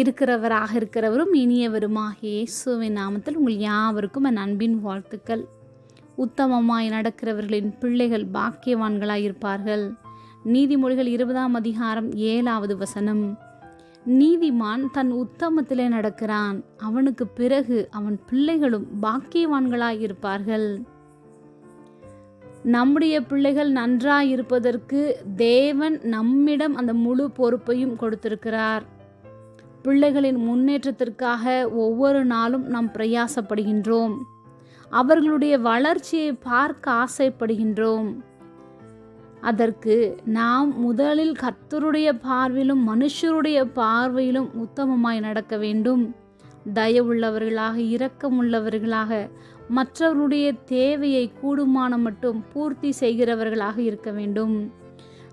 இருக்கிறவராக இருக்கிறவரும் இனியவருமாக இயேசுவின் நாமத்தில் உங்கள் யாவருக்கும் என் அன்பின் வாழ்த்துக்கள். உத்தமமாய் நடக்கிறவர்களின் பிள்ளைகள் பாக்கியவான்களாய் இருப்பார்கள் நீதிமொழிகள் இருபதாம் அதிகாரம் ஏழாவது வசனம். நீதிமான் தன் உத்தமத்திலே நடக்கிறான். அவனுக்கு பிறகு அவன் பிள்ளைகளும் பாக்கியவான்களாய் இருப்பார்கள் நம்முடைய பிள்ளைகள் நன்றாய் இருப்பதற்கு தேவன் நம்மிடம் அந்த முழு பொறுப்பையும் கொடுத்திருக்கிறார். பிள்ளைகளின் முன்னேற்றத்திற்காக ஒவ்வொரு நாளும் நாம் பிரயாசப்படுகின்றோம். அவர்களுடைய வளர்ச்சியை பார்க்க ஆசைப்படுகின்றோம். அதற்கு நாம் முதலில் கர்த்தருடைய பார்வையிலும் மனுஷருடைய பார்வையிலும் உத்தமமாய் நடக்க வேண்டும். தயவுள்ளவர்களாக இரக்கமுள்ளவர்களாக மற்றவருடைய தேவையை கூடுமான மட்டும் பூர்த்தி செய்கிறவர்களாக இருக்க வேண்டும்.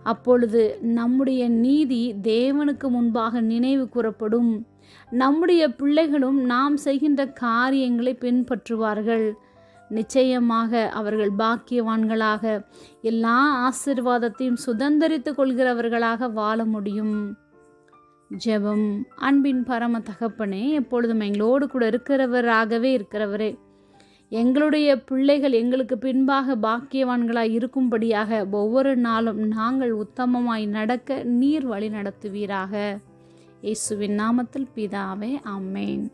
அப்பொழுது நம்முடைய நீதி தேவனுக்கு முன்பாக நினைவு கூறப்படும். நம்முடைய பிள்ளைகளும் நாம் செய்கின்ற காரியங்களை பின்பற்றுவார்கள். நிச்சயமாக அவர்கள் பாக்கியவான்களாக எல்லா ஆசிர்வாதத்தையும் சுதந்திரித்து கொள்கிறவர்களாக வாழ முடியும். ஜெபம். அன்பின் பரம தகப்பனே எப்பொழுதும் எங்களோடு கூட இருக்கிறவராகவே இருக்கிறவரே எங்களுடைய பிள்ளைகள் எங்களுக்கு பின்பாக பாக்கியவான்களாய் இருக்கும்படியாக ஒவ்வொரு நாளும் நாங்கள் உத்தமமாய் நடக்க நீர் வழி நடத்துவீராக. இயேசுவின் நாமத்தில் பிதாவே அம்மேன்